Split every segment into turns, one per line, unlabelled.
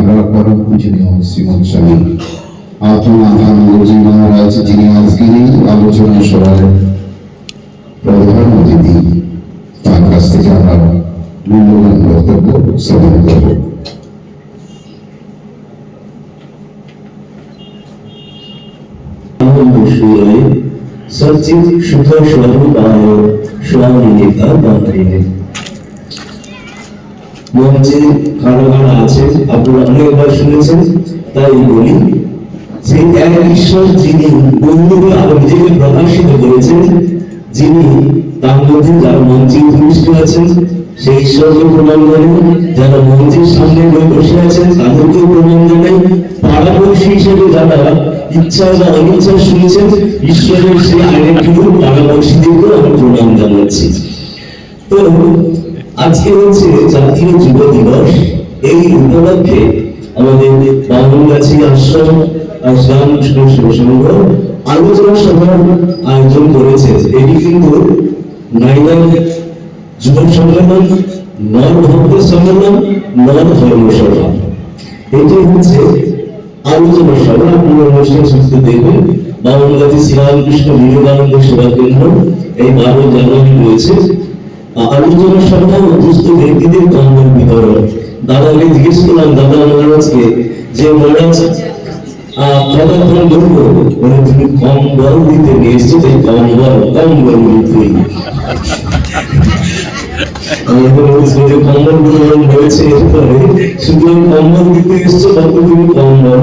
আমরা পরম পূজনীয় শ্রীমন স্বামী। মহারাজ, যিনি আজকের এই আলোচনা প্রধান অতিথি, তার কাছ থেকে আমরা মূল্যবান বক্তব্য শ্রবণ করব।
সচিব সুখ স্বরূপায় স্বামী প্রকাশিত করেছেন, যিনি তার মধ্যে যারা মঞ্চে উপবিষ্ট আছেন, সেই ঈশ্বরকে প্রণাম জানাই যারা মঞ্চের সামনে বসে আছেন, তাদেরকেও প্রণাম জানাই। পাড়াপড়শি হিসেবে যারা ইচ্ছা বা অনিচ্ছা শুনেছেন, ঈশ্বরের সেই আরেকটি রূপ পাড়াপড়শিদেরকেও আমি প্রণাম জানাচ্ছি। তো আজকে হচ্ছে জাতীয় যুব দিবস। এই উপলক্ষে আমাদের বামনগাছি আশ্রম আর শিবসংঘ আলোচনা সভার আয়োজন করেছে। এটি কিন্তু নাইদার যুব সম্মেলন, নর ভক্ত সম্মেলন, নর ধর্ম সভা। এটি হচ্ছে আলোচনা সভা। আপনারা অনুষ্ঠান সুস্থ দেখবেন বামনগাছি শ্রীরামকৃষ্ণ বিবেকানন্দ সেবা কেন্দ্র এই বারো জানুয়ারি রয়েছে। আলোচনা সভা অভ্যস্ত ব্যক্তিদের কম্বল বিতরণ দাদাকে জিজ্ঞেস করলাম, দাদা, মহারাজকে যে মহারাজ কতক্ষণ ধরবো বলে তুমি কম্বল দিতে নিয়ে এসছো তাই কম্বল কম্বল দিতে আমি তো যে কম্বল বিতরণ হয়েছে, এরপরে সুতরাং কম্বল দিতে এসছো তত তুমি কম্বল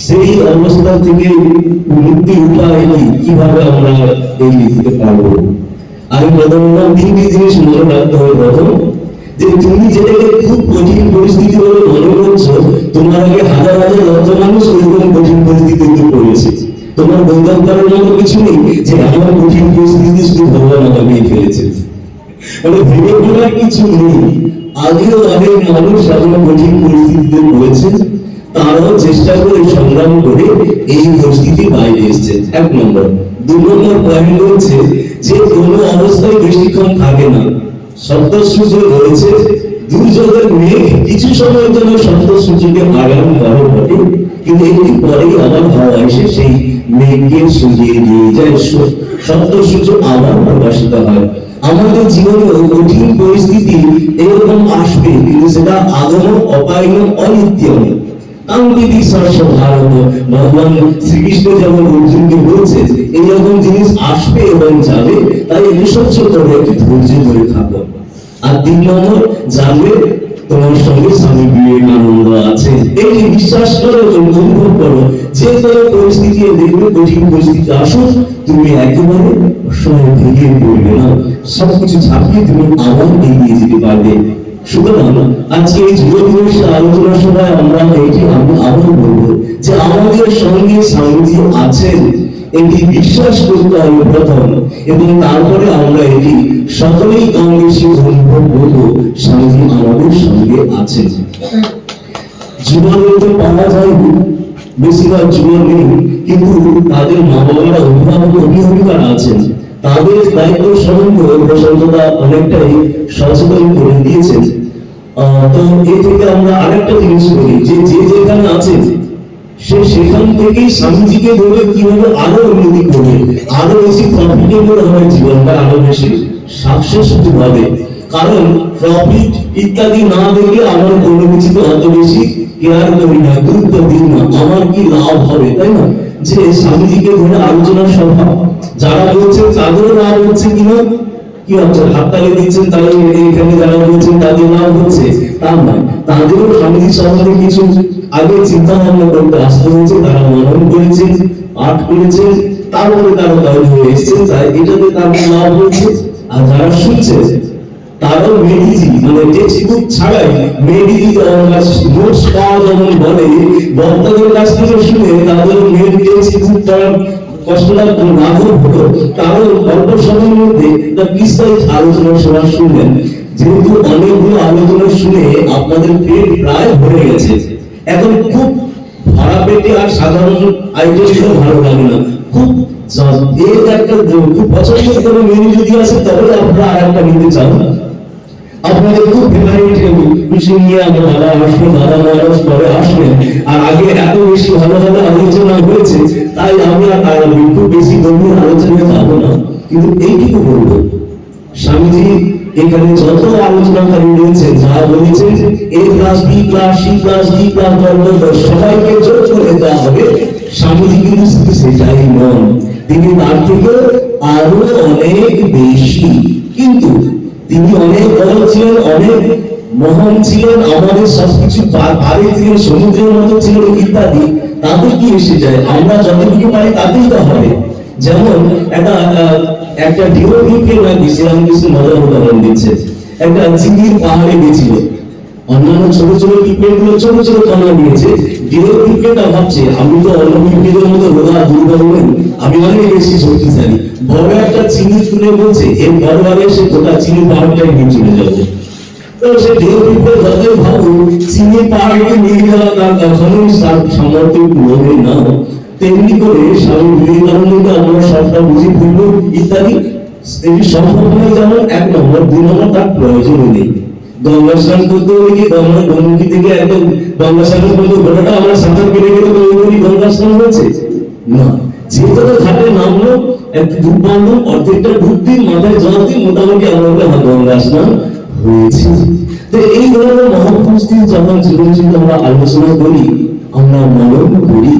সেই অবস্থা থেকে মুক্তির উপায় কি কীভাবে আমরা এই লিখতে পারব? আমি প্রথম বললাম তিনটি জিনিস মনে রাখতে হবে প্রথম যে তুমি যেটাকে খুব কঠিন পরিস্থিতি বলে মনে করছ, তোমার আগে হাজার হাজার লক্ষ মানুষ ওইরকম কঠিন পরিস্থিতিতে পড়েছে। তোমার বৈধব করার মতো কিছু নেই যে আমার কঠিন পরিস্থিতি শুধু ভগবান আমাকেই ফেলেছে মানে ভেবে কিছু নেই। আগেও অনেক মানুষ এমন কঠিন পরিস্থিতিতে পড়েছে তারাও চেষ্টা করে সংগ্রাম করে এই পরিস্থিতির বাইরে এসেছে। এক নম্বর। দু নম্বর পয়েন্ট হচ্ছে যে কোনো অবস্থায় বেশিক্ষণ থাকে না। সত্য সূর্য রয়েছে দুর্যোগের মেঘ কিছু সময়ের জন্য সূর্যকে আগাম করে বটে, কিন্তু একটু পরেই আবার এসে সেই মেঘকে সরিয়ে দিয়ে যায়। সূর্য আবার প্রকাশিত হয়। আমাদের জীবনে কঠিন পরিস্থিতি এরকম আসবে, কিন্তু সেটা আগম অপায়ন অনিত্যম কাঙ্ক্ষিত সর্ষ ভারত। ভগবান শ্রীকৃষ্ণ যেমন অর্জুনকে বলছে এইরকম জিনিস আসবে এবং যাবে, তাই নিঃসহ্য করে একটু ধৈর্য ধরে থাকো আর তিন নম্বর জানবে তোমার সঙ্গে স্বামী বিবেকানন্দ আছে। বিশ্বাস করো এবং অনুভব করো, যে কোনো পরিস্থিতি দেখবে, কঠিন পরিস্থিতি আসুক, তুমি একেবারে অসহায় ভেঙে পড়বে না। সবকিছু ছাপিয়ে তুমি আবার এগিয়ে যেতে পারবে। সুতরাং আজকে এই যুব দিবসের আলোচনা সভায় আমরা এটি আমি আবার বলব যে আমাদের সঙ্গে স্বামীজি আছেন এটি বিশ্বাস করতে হবে প্রথম, এবং তারপরে আমরা এটি সকলেই কম বেশি অনুভব করব স্বামীজি আমাদের সঙ্গে আছেন। জীবনে তো পাওয়া যায় বেশিরভাগ জীবন নেই, কিন্তু তাদের মা বাবারা অভিভাবক, অভিভাবিকারা আছেন। তাদের দায়িত্ব সম্বন্ধে প্রশান্তদা অনেকটাই সচেতন করে দিয়েছেন। তো এ থেকে আমরা আরেকটা জিনিস বলি যে যে যেখানে আছে, সে সেখান স্বামীজিকে ধরে কীভাবে আরও উন্নতি করবে, আরও বেশি প্রফিটেবল হবে জীবনটা, আরও বেশি সাকসেসফুল হবে। কারণ প্রফিট ইত্যাদি না দেখে আমার কোনো কিছুতে অত বেশি কেয়ার করি না, গুরুত্ব দিই না, আমার কি লাভ হবে, তাই না? যে স্বামীজিকে ধরে আলোচনা সভা যারা বলছে তাদেরও লাভ হচ্ছে কিনা কি হচ্ছে হাততালি দিচ্ছেন তাহলে এখানে যারা বলছেন তাদের লাভ হচ্ছে তা নয় তাদেরও স্বামীজি সম্বন্ধে কিছু আগে চিন্তা ভাবনা করতে আসতে হয়েছে, তারা মনন করেছে পাঠ করেছে তারপরে তারা তৈরি হয়ে এসেছে তাই এটাতে তাদের লাভ হচ্ছে আর যারা শুনছে তারও মেডিজি মানে টেক্সট বুক ছাড়াই মেডিজি নোটস পাওয়া যেমন বলে, বক্তাদের কাছ থেকে শুনে তাদের মেড পড়ার কষ্টটা না খুব হলো তারও অল্প সময়ের মধ্যে একটা বিস্তারিত আলোচনা সভা শুনলেন। যেহেতু অনেকগুলো আলোচনা শুনে আপনাদের পেট প্রায় ভরে গেছে, এখন খুব ভরা পেটে আর সাধারণ আইটেমগুলো ভালো লাগে না। খুব এর একটা খুব পছন্দের কোনো মেনু যদি আছে তবে আপনারা আর একটা নিতে চান। আপনাদের খুব ফেভারিট খুশি নিয়ে আমার দাদা আসবে দাদা মহারাজ পরে আসবেন। আর আগে এত বেশি ভালো ভালো আলোচনা হয়েছে, তাই আমি আর আর খুব বেশি গভীর আলোচনায় যাব না। কিন্তু এইটুকু বলব, স্বামীজি, এখানে যত আলোচনাকারী রয়েছে, যা বলেছেন, A class B class C plus D class plus সবাইকে যোগ করে দেওয়া হবে। স্বামীজি কিন্তু শুধু সেটাই নন, তিনি তার থেকে আরও অনেক বেশি। কিন্তু তিনি অনেক বড় ছিলেন, অনেক মহান ছিলেন, আমাদের সবকিছু পারে ছিলেন সমুদ্রের মতো ছিলেন ইত্যাদি। তাতে কি এসে যায়? আমরা যতটুকু পারি তাতেই তো হবে। যেমন একটা একটা মজার উদাহরণ দিচ্ছে। একটা পাহাড়ে গেছিল। অন্যান্য ছোট ছোট পিঁপড়ে গুলো ছোট ছোট কণা নিয়েছে। ডিও পিঁপড়েটা ভাবছে, আমি তো অন্য মতো রোগা আমি অনেক বেশি শক্তিশালী। বড় একটা চিনি তুলে বলছে এর পরবারে সে গোটা চিংড়ি পাহাড়টাই নিয়ে চলে যাবে। তো সে যতই চিংড়ি পাহাড়কে নিয়ে যাওয়া তার কখনোই সামর্থ্য লোভে না তেমনি করে স্বামী আমরা সবটা ইত্যাদি। এটি সম্ভব যেমন এক নম্বর দুই নম্বর তার প্রয়োজনও নেই। গঙ্গা স্নান করতে হলে কি গঙ্গা একদম গঙ্গা গঙ্গা স্নান না। তো ঘাটে নামলো একটু ডুব বাঁধলো অর্ধেকটা ডুব দিন মাথায় জল দিন মোটামুটি বলে, হ্যাঁ, গঙ্গা স্নান হয়েছে। তো এই ধরনের মহাপুরুষদের যখন জীবন চিন্তা আমরা আলোচনা করি আমরা মনন করি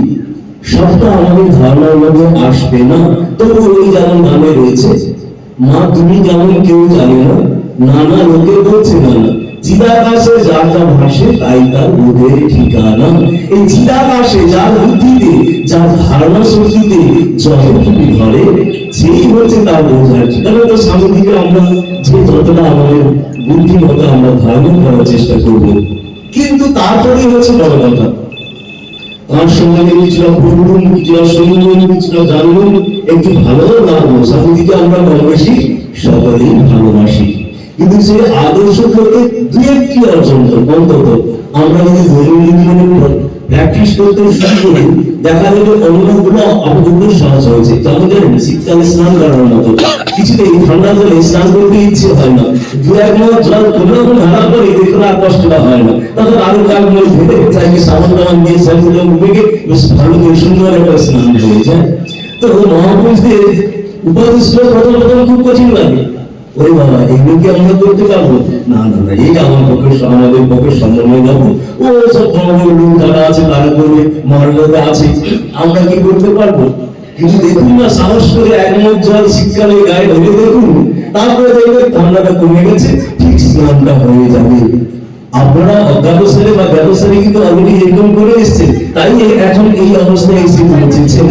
সবটা আমাদের ধারণার মধ্যে আসবে না। তবু ওই যেমন নামে রয়েছে মা তুমি যেমন কেউ জানে না নানা লোকে বলছে না চিদাকাশে যার যা ভাসে, তাই তার বোধের ঠিকানা। এই চিদাকাশে যার বুদ্ধিতে, যার ধারণা শক্তিতে যতটুকু ধরে, সেই হচ্ছে তার বোঝার ঠিকানা। তো স্বামীকে আমরা যে যতটা আমাদের বুদ্ধিমতো আমরা ধারণ করার চেষ্টা করব, কিন্তু তারপরে হচ্ছে বড় কথা। তার সঙ্গে কিছুটা পড়লুম, কিছুটা শুনলুম, কিছুটা জানলুম, একটু ভালো লাগল স্বামীজিকে আমরা কম বেশি সকলেই ভালোবাসি। কিন্তু সে আদর্শগুলোকে দু একটি অর্জন অন্তত আমরা যদি দৈনন্দিন জীবনে প্র্যাকটিস করতে শুরু করি, দেখা যাবে অনুভবগুলো আমাদের সহজ হয়েছে। যেমন জানেন শীতকালে স্নান করার মতো। কিছুতে এই ঠান্ডা জলে স্নান করতে ইচ্ছে হয় না। দু এক মাস জল কোনো রকম ঢালা পরে দেখলে আর কষ্টটা হয় না। তখন আরও কাল মনে ভেবে চাইকে সাবান টাবান দিয়ে স্যাম্পুল মেখে বেশ ভালো করে সুন্দর একটা স্নান হয়ে যায় তো মহাপুরুষদের উপদেশ প্রথম প্রথম খুব কঠিন লাগে। ওরে বাবা, এগুলো কি আমরা করতে পারব? না না না এটা আমার পক্ষে আমাদের পক্ষে সম্ভব হয়ে যাব ও সব লোক যারা আছে তারা করবে মহারাজা আছে, আমরা কি করতে পারব? কিন্তু দেখুন না, সাহস করে এক মুখ জল শীতকালে গায়ে ঢেলে দেখুন, তারপরে দেখবেন ঠান্ডাটা কমে গেছে, ঠিক স্নানটা হয়ে যাবে। আপনারা অজ্ঞাত বা জ্ঞাত কিন্তু অলরেডি এরকম করে এসছে তাই এখন এই অবস্থায় এসে পৌঁছেছেন।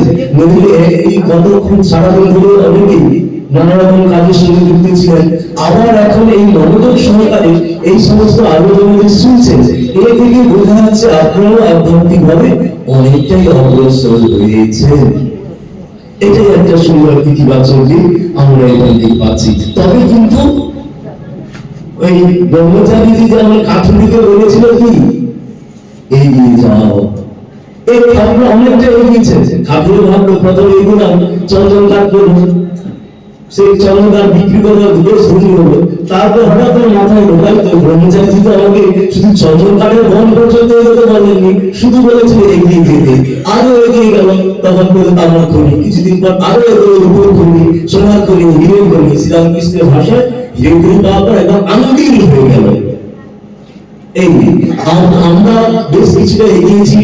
এ- এই কতক্ষণ সারাদিন ধরে অনেকেই নানা রকম কাজের সঙ্গে যুক্ত ছিলেন। আবার এখন এই মনোযোগ সহকারে এই সমস্ত আলোচনা শুনছেন। এ থেকে বোঝা যাচ্ছে আপনারা আধ্যাত্মিক ভাবে অনেকটাই অগ্রসর হয়েছেন। এটাই একটা সুন্দর ইতিবাচক দিক, আমরা এখান থেকে পাচ্ছি। তবে কিন্তু ওই ব্রহ্মচারীজি যেমন কাঠুরিকে বলেছিল কি? এগিয়ে যাও। এই ঠাকুর অনেকটা এগিয়েছে। ঠাকুর ভাবলো প্রথমে এগুলাম চন্দন কাঠ সেই চন্দন বিক্রি করে বেশ ধনী হলো। তারপর হঠাৎ ওর মাথায় ঢোকাই তো ব্রহ্মচারী তো আমাকে শুধু কাঠের বন পর্যন্ত এগোতে বলেননি, শুধু বলেছিল এগিয়ে যেতে। আরও এগিয়ে গেল, তখন করে তামা করি কিছুদিন পর আরও এগোলো রূপর করি সোনার করি হিরেন করি শ্রীরামকৃষ্ণের ভাষায় হিরে করি পাওয়ার পর একদম আনন্দিত হয়ে গেল। এই আম- আমরা বেশ কিছুটা এগিয়েছি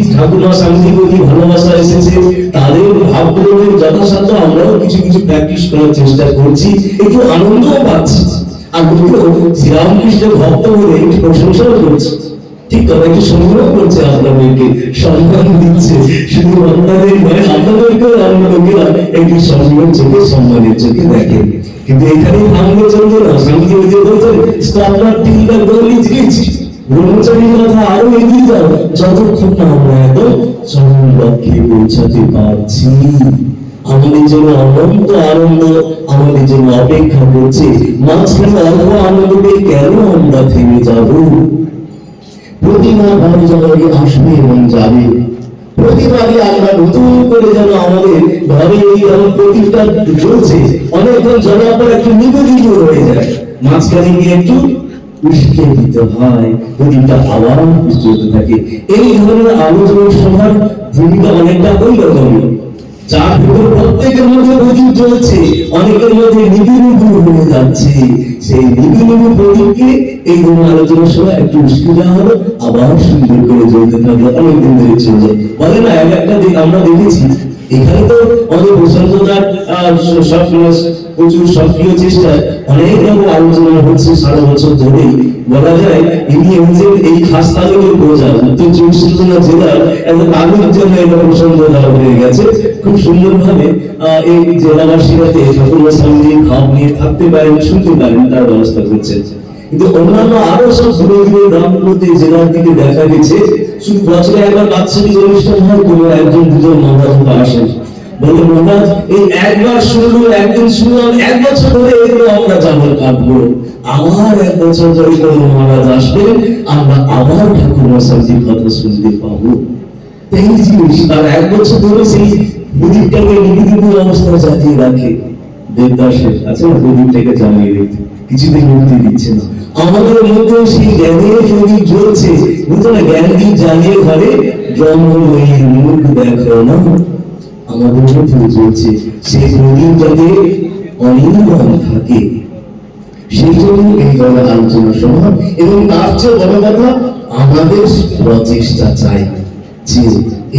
প্রতি ভালোবাসা এসেছে, তাদের ভাবগুলোকে যথাসাধ্য আমরাও কিছু কিছু প্র্যাকটিস করার চেষ্টা করছি, একটু আনন্দও পাচ্ছি। আর লোকেও শ্রীরামকৃষ্ণের ভক্ত বলে একটু প্রশংসাও করছে। ঠিক কথা একটু সংগ্রহ করছে আপনাদেরকে, সম্মান দিচ্ছে, শুধু আপনাদের লোকেরা একটু সম্মান চোখে, সম্মানের চোখে দেখে। কিন্তু এখানে থামলে চলবে না স্বামীজি ওই যে বলছেন ইজ রিচ অপেক্ষা করছে। মাঝখানে কেন আমরা থেমে যাব? প্রতিমা ভাবে জগতে আসবে এবং যাবে। প্রতিবারই আমরা নতুন করে যেন আমাদের ঘরে এই যেমন প্রদীপটা জ্বলছে অনেকক্ষণ জ্বলার পর একটু নিবেদিত হয়ে যায়। মাঝখানে গিয়ে একটু উস্কে হয় প্রদীপটা আবার জ্বলতে থাকে। এই ধরনের আলোচনা সভার ভূমিকা অনেকটা ওই রকমই যার ভিতর প্রত্যেকের মধ্যে প্রদীপ জ্বলছে অনেকের মধ্যে নিবি নিবি হয়ে যাচ্ছে। সেই নিবি নিবি প্রদীপকে এই ধরনের আলোচনার সময় একটু উস্কে দেওয়া হলো, আবার সুন্দর করে জ্বলতে থাকল, অনেকদিন ধরে চলছে। বলে না, এক একটা দিন আমরা দেখেছি এখানে তো আমাদের বসন্তদার আহ, স- সব মানে প্রচুর সক্রিয় চেষ্টায় অনেক রকম আলোচনা হচ্ছে সারা বছর ধরেই। বলা যায় ইনি হচ্ছেন এই খাস তালুকের প্রজা উত্তর চব্বিশ পরগনা জেলার তালুক জন্য এটা হয়ে গেছে। খুব সুন্দরভাবে এই জেলাবাসীরাতে ঠাকুর স্বামীজির ভাব নিয়ে থাকতে পারেন শুনতে পারেন তার ব্যবস্থা করছেন। কিন্তু অন্যান্য আরও সব দূরে দূরে গ্রামগুলোতে, জেলার দিকে দেখা গেছে, শুধু বছরে একবার বাৎসরিক অনুষ্ঠান হয়, কোনো একজন দুজন মহারাজ আসেন। বলে এই একবার শুনলো একদিন শুনলাম এক বছর ধরে এগুলো আমরা কাটবো আবার এক বছর ধরে কোনো মহারাজ আমরা আবার ঠাকুর কথা শুনতে পাবো। জিনিস তার এক বছর ধরে সেই প্রদীপটাকে নিবেদিত অবস্থায় জাতিয়ে রাখে। দেবদাসের আছে প্রদীপটাকে রেখে কিছুতেই মুক্তি দিচ্ছে না। আমাদের মধ্যে সেই জ্ঞানের প্রদীপ জ্বলছে। বুঝছ না জ্ঞান দ্বীপ জ্বালিয়ে ঘরে মুখ দেখো না? আমাদের জ্বলছে। সেই প্রদীপ যাতে অনির্বাণ থাকে। সেই জন্য এই আলোচনা সভা এবং তার চেয়ে বড় কথা, আমাদের প্রচেষ্টা চাই যে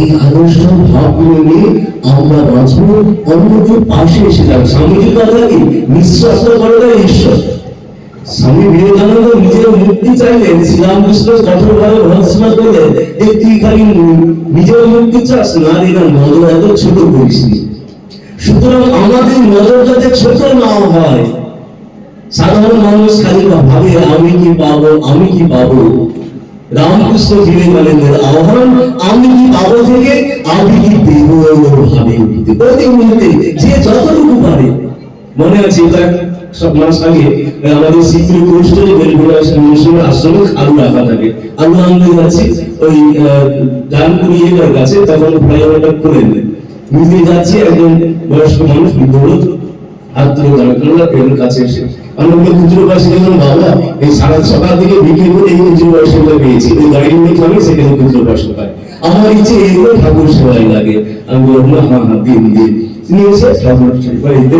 এই আদর্শ ভাবগুলো নিয়ে আমরা বাঁচবো। অন্যদের পাশে এসে যাব। স্বামীজির কথা কি নিঃশ্বাস করাটাই ঈশ্বর। স্বামী বিবেকানন্দ নিজের মুক্তি শ্রীরামকৃষ্ণ কঠোরভাবে করলেন যে তুই খালি নিজের মুক্তি চাস? না এটা নজর এত ছোট করিস সুতরাং আমাদের নজর যাতে ছোট না হয়, সাধারণ মানুষ খালি ভাবে, আমি কি পাবো? আমি কি পাবো? রামকৃষ্ণ বিবেকানন্দের আহ্বান আমি কি পাবো থেকে? আমি কি দেব ভাবে? প্রতি মুহূর্তে যে যতটুকু পারে। মনে আছে এটা আগে আমাদের আশ্রমে আলু রাখা থাকে। আলু আনতে ওই ডানপুরি এলাকার কাছে, তখন ফ্লাইওভারটা যাচ্ছি একজন বয়স্ক মানুষ কাছে এসে, আমি ওকে খুচরো বাবা, এই সারা সকাল থেকে বিক্রি করে এই খুচরো পেয়েছি, ওই গাড়ি নিয়ে খাবে সেখানে খুচরো পায়। আমার ইচ্ছে এগুলো ঠাকুর সেবায় লাগে। আমি বললাম হ্যাঁ হ্যাঁ দিন দিন। এসে ঠাকুর সেবাইতে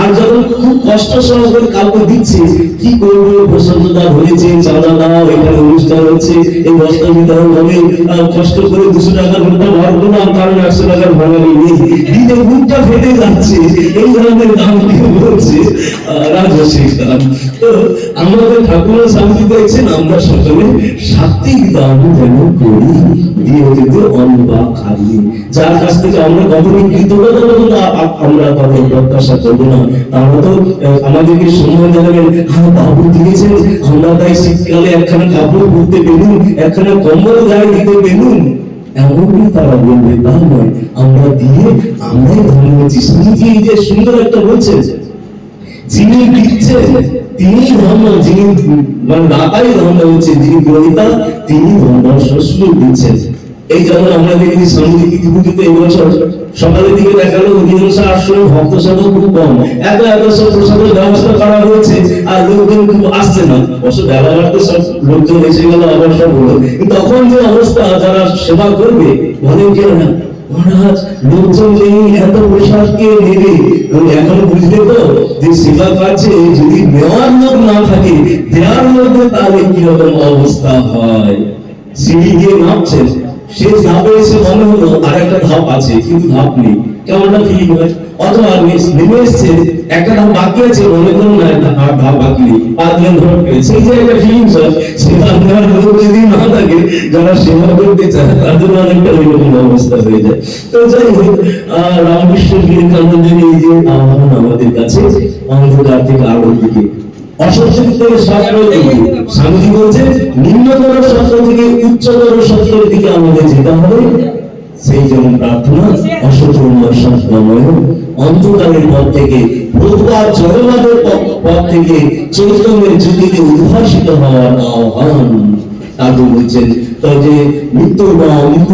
আর যখন খুব কষ্ট সহকারে কাউকে দিচ্ছে, কি করব? প্রসন্নতা হয়েছে চাঁদা দাও এখানে অনুষ্ঠান হচ্ছে, এই বস্তা বিতরণ হবে কষ্ট করে দুশো টাকার নোটটা ভর করলাম, কারণ একশো টাকার ভাঙানি নেই। দিনে মুখটা ফেটে যাচ্ছে, এই ধরনের দাম বলছে রাজস্বিক দান তো আমাদের ঠাকুর শান্তি দেখছেন আমরা সকলে সাত্বিক দান যেন করি, দিয়ে যেতে অন্যবা খালি। যার কাছ থেকে আমরা কখনোই কৃতজ্ঞতা আমরা কত প্রত্যাশা করব না। তাহলে তো আমাদেরকে সময় জানাবেন। হ্যাঁ বাবু দিয়েছেন আমরা তাই শীতকালে একখানা কাপড় পরতে পেলুম একখানা কম্বল গায়ে দিতে পেলুম এমনই তারা বলবে, তা নয়, আমরা দিয়ে আমরাই ধন্য হচ্ছি এই যে সুন্দর একটা বলছেন, যিনি দিচ্ছেন তিনি ধর্ম যিনি মানে দাতাই ধর্ম হচ্ছে যিনি গ্রহিতা, তিনি দিচ্ছেন। এই যেমন আমরা দেখি সামুদ্রিক পুজোতে এবছর সকালের দিকে দেখাল অধিকাংশ আসলে ভক্ত সংখ্যা খুব কম। এত এত সব প্রসাদের ব্যবস্থা করা হয়েছে, আর লোকজন খুব আসছে না। অবশ্য বেলা বাড়তে সব লোকজন এসে গেল, আবার সব হলো। তখন যে অবস্থা, যারা সেবা করবে কেন না? মহারাজ, লোকজন নেই, এত প্রসাদ কে নেবে? এখন বুঝলে তো যে সেবা কাছে যদি নেওয়ার লোক না থাকে, দেওয়ার মধ্যে তাহলে কীরকম অবস্থা হয়? সিঁড়ি দিয়ে নামছেন। সে ধাপে এসে মনে হলো আর একটা ধাপ আছে, কিন্তু ধাপ নেই। কেমনটা ফিলিং হয় অথবা নেমে এসছে, একটা ধাপ বাকি আছে, মনে করুন না, একটা আর ধাপ বাকি নেই। পাঁচ দিন ধরে পেয়ে সেই যে একটা ফিলিংস হয় সেটা আপনার লোক যদি না থাকে, যারা সেবা করতে চায় তাদের অনেকটা ওইরকম অবস্থা হয়ে যায়। তো যাই হোক রামকৃষ্ণ বিবেকানন্দের এই যে আহ্বান আমাদের কাছে, অন্ধকার থেকে আলোর দিকে। অসত্য থেকে স্বামীজি বলছে নিম্নতর সত্য থেকে উচ্চতর সত্যের দিকে আমাদের যেতে হবে। সেই জন্য প্রার্থনা অসতময় সত্যময় অন্ধকারের পথ থেকে প্রভুপাদ জগন্নাথের পথ থেকে চৈতন্যের জ্যোতিতে উদ্ভাসিত হওয়ার আহ্বান। তাকে বলছেন তো যে মৃত্যু বা অমৃত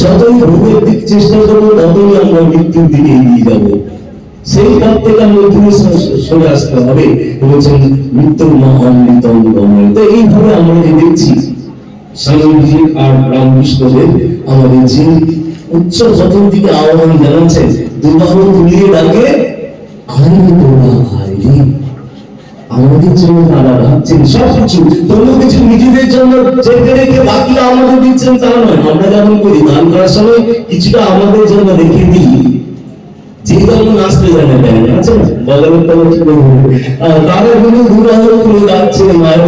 যতই ভোগের দিক চেষ্টা করব ততই আমরা মৃত্যুর দিকে এগিয়ে যাব। সেই পথ থেকে আমরা দূরে সরে আসতে হবে। বলছেন, মৃত্যুর মা অমৃতম গময় তো এইভাবে আমরা যে দেখছি স্বামীজি আর রামকৃষ্ণদেব আমাদের যে উচ্চ পথের দিকে আহ্বান জানাচ্ছেন দুবাহু তুলিয়ে ডাকে আরে আমাদের জন্য তারা রাখছেন সব কিছু কোনো কিছু নিজেদের জন্য চেপে রেখে বাকি আমাদের দিচ্ছেন তা নয়। আমরা যেমন করি, দান করার সময় কিছুটা আমাদের জন্য রেখে দিই। যে যেমন নাচতে জানে তারা কিন্তু দুরাহ করে যাচ্ছে মায়ের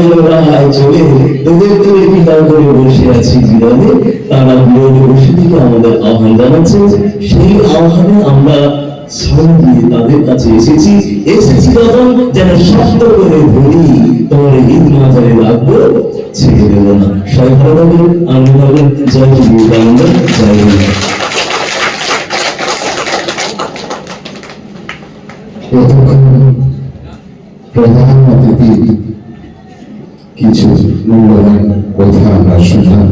চলে তোদের তো একই করে বসে আছি বিরোধে। তারা বিরোধে বসে আমাদের আহ্বান জানাচ্ছে। সেই আহ্বানে আমরা সাড়া তাদের কাছে এসেছি। এসেছি তখন যেন শব্দ করে ধরি, তোমার ঈদ মাজারে রাখব। ছেড়ে দেবো না। সবাই ভালো আমি ভাবেন জয় বিবেকানন্দ জয়
এতক্ষণ প্রধান অতিথির কিছু মূল্যবান কথা আমরা শুনলাম